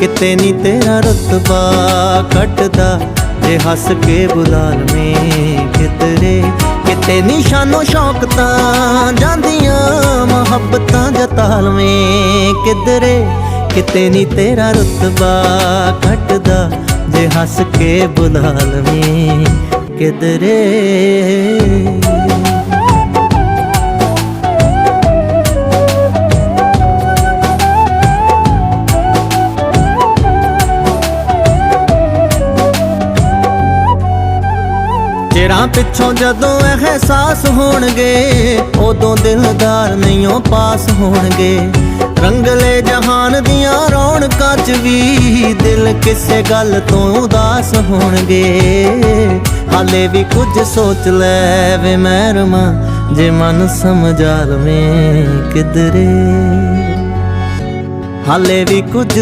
ਕਿਤੇ ਨਹੀਂ ਤੇਰਾ ਰਤਬਾ ਘਟਦਾ। ਜੇ ਹੱਸ ਕੇ ਬੁਲਾ ਲਵੇਂ ਕਿਧਰੇ। ਕਿਤੇ ਨਿਸ਼ਾਨੋ ਸ਼ੌਕ ਤਾਂ ਜਾਂਦੀਆਂ ਮੁਹੱਬਤਾਂ ਜਤਾ ਲਵੇਂ ਕਿਧਰੇ। ਕਿਤੇ ਨਹੀਂ ਤੇਰਾ ਰਤਬਾ ਘਟਦਾ। ਜੇ ਹੱਸ ਕੇ ਬੁਲਾ ਲਵੇਂ ਕਿਧਰੇ ਪਿੱਛੋਂ ਜਦੋਂ ਅਹਿਸਾਸ ਹੋਣਗੇ, ਉਦੋਂ ਦਿਲਦਾਰ ਨਹੀਂਓ ਪਾਸ ਹੋਣਗੇ। ਰੰਗਲੇ ਜਹਾਨ ਦੀਆਂ ਰੌਣਕਾਂ 'ਚ ਵੀ ਦਿਲ ਕਿਸੇ ਗੱਲ ਤੋਂ ਉਦਾਸ ਹੋਣਗੇ। ਹਾਲੇ ਵੀ ਕੁਝ ਸੋਚ ਲੈ ਵੇ ਮਹਿਰਮਾ, ਜੇ ਮਨ ਸਮਝਾ ਲਵੇਂ ਕਿਧਰੇ। ਹਾਲੇ ਵੀ ਕੁਝ